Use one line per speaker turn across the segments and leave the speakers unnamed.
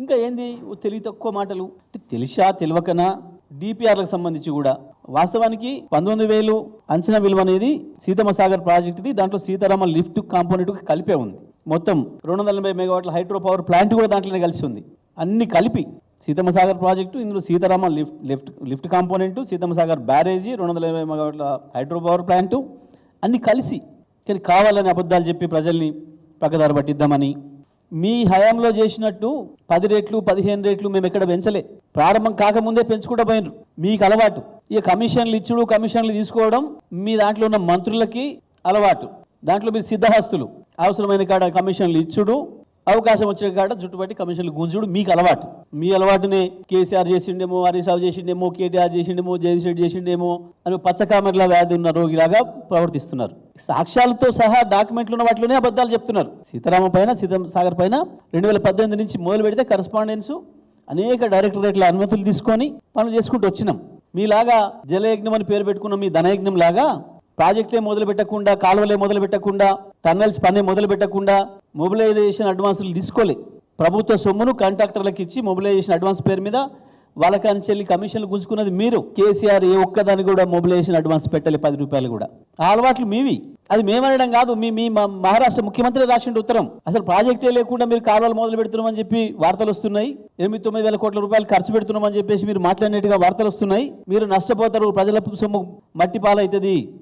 ఇంకా ఏంది? ఓ తెలివి తక్కువ మాటలు. తెలిసా తెలియకనా? డిపిఆర్లకు సంబంధించి కూడా. వాస్తవానికి పంతొమ్మిది వేలు అంచనా విలువ అనేది సీతమ్మ సాగర్ ప్రాజెక్టుది దాంట్లో సీతారామ లిఫ్ట్ కాంపోనెంట్ కలిపే ఉంది. మొత్తం రెండు వందల ఎనభై మెగావాట్ల హైడ్రో పవర్ ప్లాంట్ కూడా దాంట్లోనే కలిసి ఉంది. అన్ని కలిపి సీతమ్మ సాగర్ ప్రాజెక్టు ఇందులో Sitarama lift lift lift component Seethamma Sagar barrage రెండు వందల ఎనభై మెగావాట్ల హైడ్రో పవర్ ప్లాంటు అన్ని కలిసి. కానీ కావాలని అబద్ధాలు చెప్పి ప్రజల్ని పక్కదారి పట్టిద్దామని మీ హయాంలో చేసినట్టు పది రేట్లు పదిహేను రేట్లు మేము ఎక్కడ పెంచలే. ప్రారంభం కాకముందే పెంచుకుంటూ పోయినరు మీకు అలవాటు. ఇక కమిషన్లు ఇచ్చుడు కమిషన్లు తీసుకోవడం మీ దాంట్లో ఉన్న మంత్రులకి అలవాటు. దాంట్లో మీరు సిద్ధహస్తులు. అవసరమైన కాడ కమిషన్లు ఇచ్చుడు అవకాశం వచ్చిన కాడ చుట్టుపట్టి కమిషన్లు గుంజుడు మీకు అలవాటు. మీ అలవాటునే కేసీఆర్ చేసిండేమో హరీష్ రావు చేసిండేమో కేటీఆర్ చేసిండేమో జగదీష్ రెడ్డి చేసిండేమో అని పచ్చకామెర్ల వ్యాధి ఉన్న రోగిలాగా ప్రవర్తిస్తున్నారు. సాక్ష్యాలతో సహా డాక్యుమెంట్లు ఉన్న వాటిలోనే అబద్ధాలు చెప్తున్నారు. సీతారామ పైన సీతమ్మ సాగర్ పైన రెండు వేల పద్దెనిమిది నుంచి మొదలు పెడితే కరస్పాండెన్స్ అనేక డైరెక్టరేట్ల అనుమతులు తీసుకొని పనులు చేసుకుంటూ వచ్చినాం. మీలాగా జలయజ్ఞం అని పేరు పెట్టుకున్న మీ ధనయజ్ఞం లాగా ప్రాజెక్టులే మొదలు పెట్టకుండా కాలువలే మొదలు పెట్టకుండా టన్నెల్స్ పనే మొదలు పెట్టకుండా మొబిలైజేషన్ అడ్వాన్సులు తీసుకోలే. ప్రభుత్వ సొమ్మును కాంట్రాక్టర్లకు ఇచ్చి మొబిలైజేషన్ అడ్వాన్స్ పేరు మీద వాళ్ళకని చెల్లి కమిషన్లు గుంజుకున్నది మీరు. కేసీఆర్ ఏ ఒక్కదాన్ని కూడా మొబిలైజేషన్ అడ్వాన్స్ పెట్టాలి పది రూపాయలు కూడా. ఆ అలవాట్లు మీవి. అది మేమనడం కాదు మీ మీ మా మహారాష్ట్ర ముఖ్యమంత్రి రాసిండు ఉత్తరం. అసలు ప్రాజెక్టే లేకుండా మీరు కాలువలు మొదలు పెడుతున్నామని చెప్పి వార్తలు వస్తున్నాయి. ఎనిమిది తొమ్మిది వేల కోట్ల రూపాయలు ఖర్చు పెడుతున్నామని చెప్పేసి మీరు మాట్లాడినట్టుగా వార్తలు వస్తున్నాయి. మీరు నష్టపోతారు ప్రజల సొమ్ము మట్టి పాలవుతుంది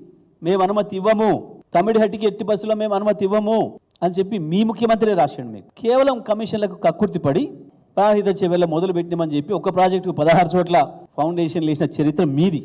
మేము అనుమతి ఇవ్వము. తమిడిహట్టికి ఎట్టి బస్సులో మేము అనుమతి ఇవ్వము అని చెప్పి మీ ముఖ్యమంత్రి రాసిండు మీకు. కేవలం కమిషన్లకు కక్కుర్తి పడి ప్రాణహిత చెవెళ్ళ మొదలు పెట్టినామని చెప్పి ఒక ప్రాజెక్టుకు పదహారు చోట్ల ఫౌండేషన్ వేసిన చరిత్ర మీది.